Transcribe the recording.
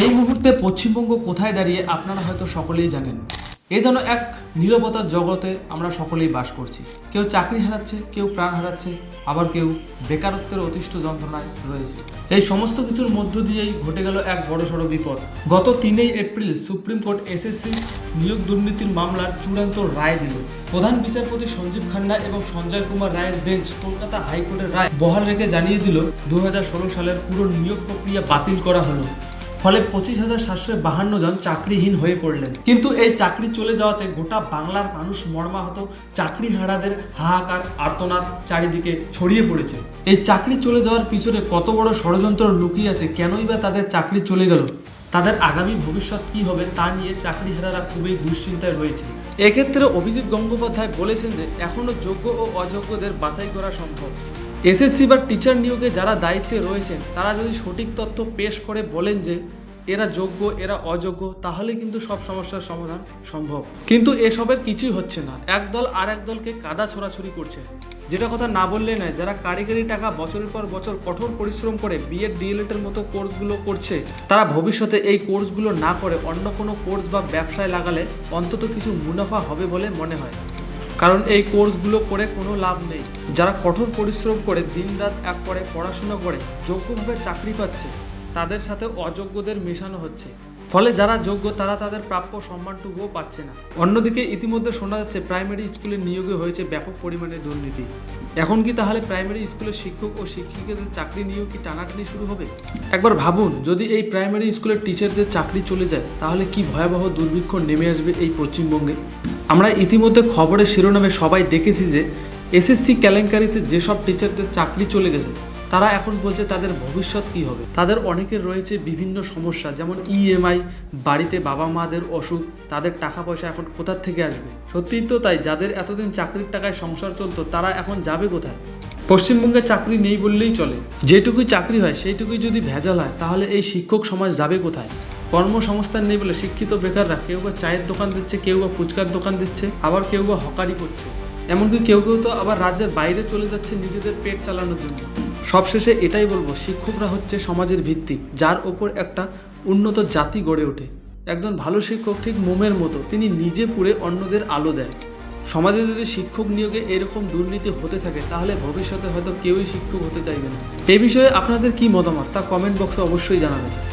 এই মুহূর্তে পশ্চিমবঙ্গ কোথায় দাঁড়িয়ে আপনারা হয়তো সকলেই জানেন। এ যেন এক নীরবতার জগতে আমরা সকলেই বাস করছি। কেউ চাকরি হারাচ্ছে, কেউ প্রাণ হারাচ্ছে, আবার কেউ বেকারত্বের অতিষ্ঠ যন্ত্রণায় রয়েছে। এই সমস্ত কিছুর মধ্য দিয়েই ঘটে গেল এক বড় সড়ো বিপদ। গত তিনই এপ্রিল সুপ্রিম কোর্ট এসএসসি নিয়োগ দুর্নীতির মামলার চূড়ান্ত রায় দিল। প্রধান বিচারপতি সঞ্জীব খান্না এবং সঞ্জয় কুমার রায়ের বেঞ্চ কলকাতা হাইকোর্টের রায় বহাল রেখে জানিয়ে দিল, দুই হাজার ষোলো সালের পুরো নিয়োগ প্রক্রিয়া বাতিল করা হলো। ফলে পঁচিশ হাজার সাতশো বাহান্ন জন চাকরিহীন হয়ে পড়লেন। কিন্তু এই চাকরি চলে যাওয়াতে গোটা বাংলার মানুষ মর্মাহত চাকরি হারাদের হাহাকার, আর্তনাদ চারিদিকে ছড়িয়ে পড়েছে। এই চাকরি চলে যাওয়ার পিছনে কত বড় ষড়যন্ত্র লুকিয়ে আছে, কেনই বা তাদের চাকরি চলে গেল? তাদের আগামী ভবিষ্যৎ কি হবে তা নিয়ে চাকরিহারারা খুবই দুশ্চিন্তায় রয়েছে। এক্ষেত্রে অভিজিৎ গঙ্গোপাধ্যায় বলেছেন যে এখনও যোগ্য ও অযোগ্যদের বাছাই করা সম্ভব। এসএসসি বা টিচার নিয়োগে যারা দায়িত্বে রয়েছেন, তারা যদি সঠিক তথ্য পেশ করে বলেন যে এরা যোগ্য, এরা অযোগ্য তাহলে কিন্তু সব সমস্যার সমাধান সম্ভব। কিন্তু এসবের কিছুই হচ্ছে না। একদল আর এক দলকে কাদা ছোড়াছুরি করছে। যেটা কথা না বললে নয়, যারা কারিগরি টাকা বছরের পর বছর কঠোর পরিশ্রম করে বিএড ডিএলএড এর মতো কোর্সগুলো করছে, তারা ভবিষ্যতে এই কোর্সগুলো না করে অন্য কোনো কোর্স বা ব্যবসায় লাগালে অন্তত কিছু মুনাফা হবে বলে মনে হয়। কারণ এই কোর্সগুলো করে কোনো লাভ নেই। যারা কঠোর পরিশ্রম করে দিনরাত এক করে পড়াশোনা করে, যোগ্যভাবে চাকরি পাচ্ছে তাদের সাথে অযোগ্যদের মেশানো হচ্ছে। ফলে যারা যোগ্য, তারা তাদের প্রাপ্য সম্মানটুকুও পাচ্ছে না। অন্যদিকে ইতিমধ্যে শোনা যাচ্ছে, প্রাইমারি স্কুলের নিয়োগে হয়েছে ব্যাপক পরিমাণে দুর্নীতি। এখন কি তাহলে প্রাইমারি স্কুলের শিক্ষক ও শিক্ষিকাদের চাকরি নিয়েও কি টানাটানি শুরু হবে? একবার ভাবুন, যদি এই প্রাইমারি স্কুলের টিচারদের চাকরি চলে যায়, তাহলে কি ভয়াবহ দুর্ভিক্ষ নেমে আসবে এই পশ্চিমবঙ্গে? আমরা ইতিমধ্যে খবরের শিরোনামে সবাই দেখেছি যে, এসএসসি কেলেঙ্কারিতে যেসব টিচারদের চাকরি চলে গেছে তারা এখন বলছে তাদের ভবিষ্যৎ কী হবে? তাদের অনেকের রয়েছে বিভিন্ন সমস্যা, যেমন ইএমআই বাড়িতে বাবা মাদের অসুখ, তাদের টাকা পয়সা এখন কোথার থেকে আসবে? সত্যিই তো তাই, যাদের এতদিন চাকরির টাকায় সংসার চলতো, তারা এখন যাবে কোথায়? পশ্চিমবঙ্গে চাকরি নেই বললেই চলে। যেটুকুই চাকরি হয়, সেইটুকুই যদি ভেজাল হয়, তাহলে এই শিক্ষক সমাজ যাবে কোথায়? কর্মসংস্থান নেই বলে শিক্ষিত বেকাররা কেউ বা চায়ের দোকান দিচ্ছে, কেউ বা ফুচকার দোকান দিচ্ছে, আবার কেউ বা হকারি করছে। এমনকি কেউ কেউ তো আবার রাজ্যের বাইরে চলে যাচ্ছে নিজেদের পেট চালানোর জন্য। সবশেষে এটাই বলব, শিক্ষকরা হচ্ছে সমাজের ভিত্তি, যার ওপর একটা উন্নত জাতি গড়ে ওঠে। একজন ভালো শিক্ষক ঠিক মোমের মতো, তিনি নিজে পুরে অন্যদের আলো দেয়। সমাজে যদি শিক্ষক নিয়োগে এরকম দুর্নীতি হতে থাকে, তাহলে ভবিষ্যতে হয়তো কেউই শিক্ষক হতে চাইবে না। এ বিষয়ে আপনাদের কি মতামত, তা কমেন্ট বক্সে অবশ্যই জানাবেন।